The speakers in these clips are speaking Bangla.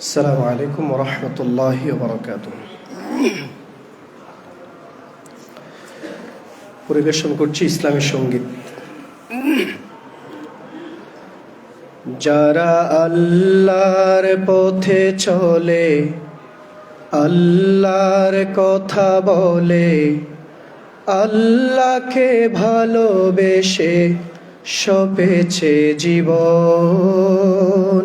السلام عليكم ورحمة الله وبركاته পরিবেশন করছি ইসলামী সঙ্গীত যারা আল্লাহর পথে চলে আল্লাহর কথা বলে আল্লাহকে ভালোবেসে সপেছে জীবন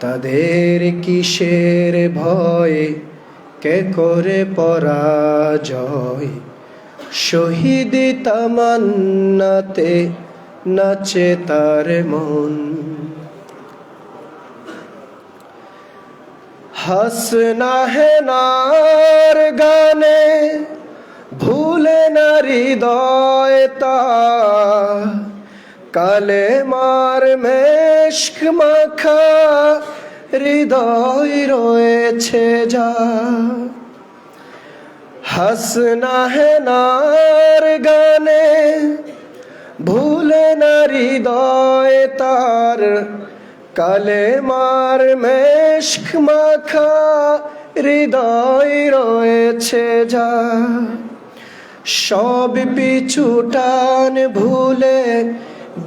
তাদের কিসের ভয়, কে করে পরাজয়? শহীদ তামান্নাতে নাচে তার মন। হাসনা হেনার গানে, ভুলে না হৃদয় তা। কালে মার মেশক মাখা হৃদয় রয়েছে যা। হাসনা হেনার গানে, ভুলে না হৃদয় তার। কালে মার মেশক মাখা হৃদয় রয়েছে যা। সব পিছুটান ভুলে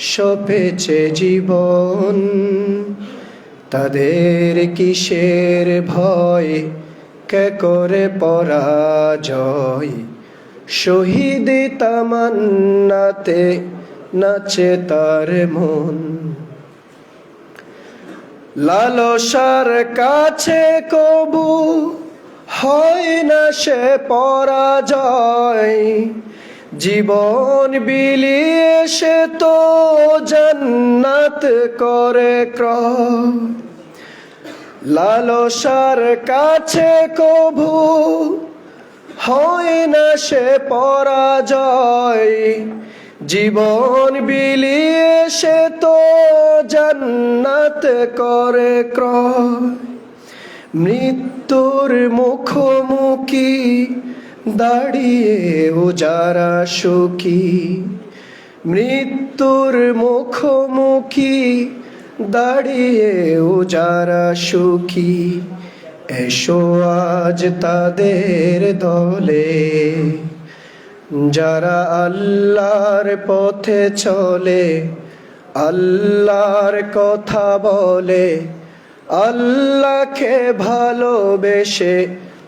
সপেছে জীবন। তাদের কিসের ভয়? কে করে পরাজয়? শহীদ তামান্নাতে নাচে তার মন। লালসার কাছে কবু হয় না সে পরাজয়। জীবন বিলিয়ে সে তো জান্নাত করে ক্রয়। লালসার কাছে কভু হয় না সে পরাজয়। জীবন বিলিয়ে সে তো জান্নাত করে ক্রয়। মৃত্যুর মুখোমুখি দাঁড়িয়ে ও যারা সুখী, মৃত্যুর মুখোমুখি দাঁড়িয়ে ও যারা সুখী, এসো আজ তাদের দলে। যারা আল্লাহর পথে চলে, আল্লাহর কথা বলে, আল্লাহকে ভালোবেসে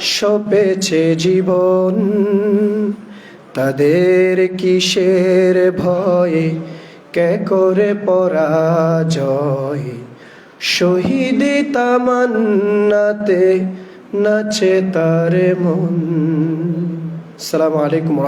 সপেছে জীবন, তাদের কিসের ভয়ে, কে করে পরাজয়? শহীদ তামান্নাতে নাচে তার মন। সালাম আলাইকুম